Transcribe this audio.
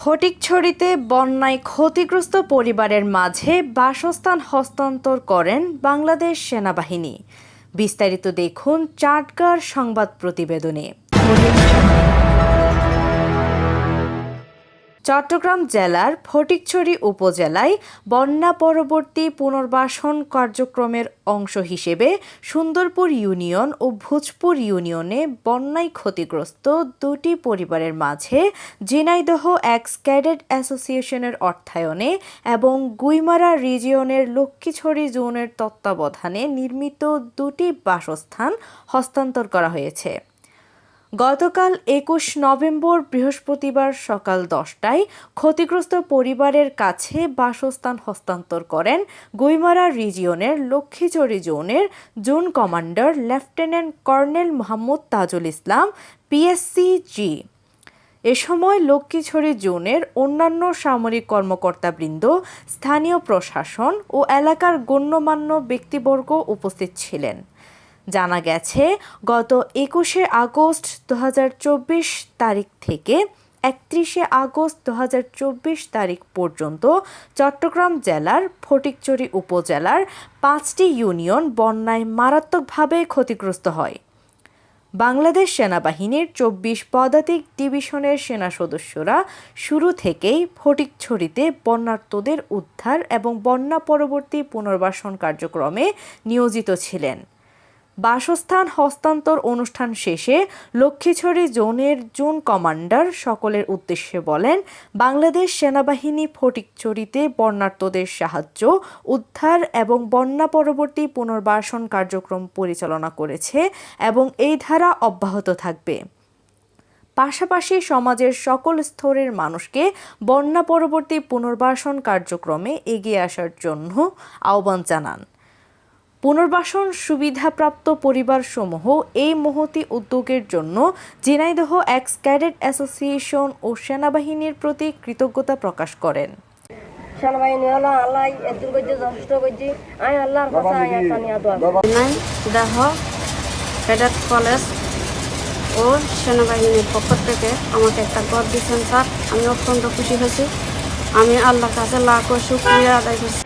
ফটিকছড়িতে বন্যায় ক্ষতিগ্রস্ত পরিবারের মাঝে বাসস্থান হস্তান্তর করেন বাংলাদেশ সেনাবাহিনী। বিস্তারিত দেখুন চাটগার সংবাদ প্রতিবেদনে। চট্টগ্রাম জেলার ফটিকছড়ি উপজেলায় বন্যা পরবর্তী পুনর্বাসন কার্যক্রমের অংশ হিসেবে সুন্দরপুর ইউনিয়ন ও ভোজপুর ইউনিয়নে বন্যায় ক্ষতিগ্রস্ত দুটি পরিবারের মাঝে ঝিনাইদহ এক্স ক্যাডেট অ্যাসোসিয়েশনের অর্থায়নে এবং গুইমারা রিজিয়নের লক্ষ্মীছড়ি জোনের তত্ত্বাবধানে নির্মিত দুটি বাসস্থান হস্তান্তর করা হয়েছে। গতকাল একুশ নভেম্বর বৃহস্পতিবার সকাল দশটায় ক্ষতিগ্রস্ত পরিবারের কাছে বাসস্থান হস্তান্তর করেন গুইমারা রিজিয়নের লক্ষ্মীচড়ি জোনের zone commander lieutenant colonel Mohammad Tajul Islam PSC G এ সময় লক্ষ্মীছড়ি জোনের অন্যান্য সামরিক কর্মকর্তাবৃন্দ, স্থানীয় প্রশাসন ও এলাকার গণ্যমান্য ব্যক্তিবর্গ উপস্থিত ছিলেন। জানা গেছে, গত একুশে আগস্ট দু হাজার চব্বিশ তারিখ থেকে একত্রিশে আগস্ট দু হাজার চব্বিশ তারিখ পর্যন্ত চট্টগ্রাম জেলার ফটিকচুরি উপজেলার পাঁচটি ইউনিয়ন বন্যায় মারাত্মকভাবে ক্ষতিগ্রস্ত হয়। বাংলাদেশ সেনাবাহিনীর চব্বিশ পদাতিক ডিভিশনের সেনা সদস্যরা শুরু থেকেই ফটিকছড়িতে বন্যার্তদের উদ্ধার এবং বন্যা পরবর্তী পুনর্বাসন কার্যক্রমে নিয়োজিত ছিলেন। বাসস্থান হস্তান্তর অনুষ্ঠান শেষে লক্ষ্মীছড়ি জোনের জোন কমান্ডার সকলের উদ্দেশ্যে বলেন, বাংলাদেশ সেনাবাহিনী ফটিকছড়িতে বন্যার্তদের সাহায্য, উদ্ধার এবং বন্যা পরবর্তী পুনর্বাসন কার্যক্রম পরিচালনা করেছে এবং এই ধারা অব্যাহত থাকবে। পাশাপাশি সমাজের সকল স্তরের মানুষকে বন্যা পরবর্তী পুনর্বাসন কার্যক্রমে এগিয়ে আসার জন্য আহ্বান জানান। পুনর্বাসন সুবিধাপ্রাপ্ত পরিবারসমূহ এই মহতি উদ্যোগের জন্য ঝিনাইদহ এক্স ক্যাডেট অ্যাসোসিয়েশন ও সেনাবাহিনীর প্রতি কৃতজ্ঞতা প্রকাশ করেন। সেনাবাহিনী হলো আল্লাহ এদুর করছে যথেষ্ট করছি আমি আল্লাহর কথা। দেহ ক্যাডেট কলেজ ও সেনাবাহিনীর পক্ষ থেকে আমাকে একটা ঘর দিয়েছেন স্যার। আমি অত্যন্ত খুশি হয়েছি। আমি আল্লাহর কাছে লাখ শুক্রিয়া আদায় করছি।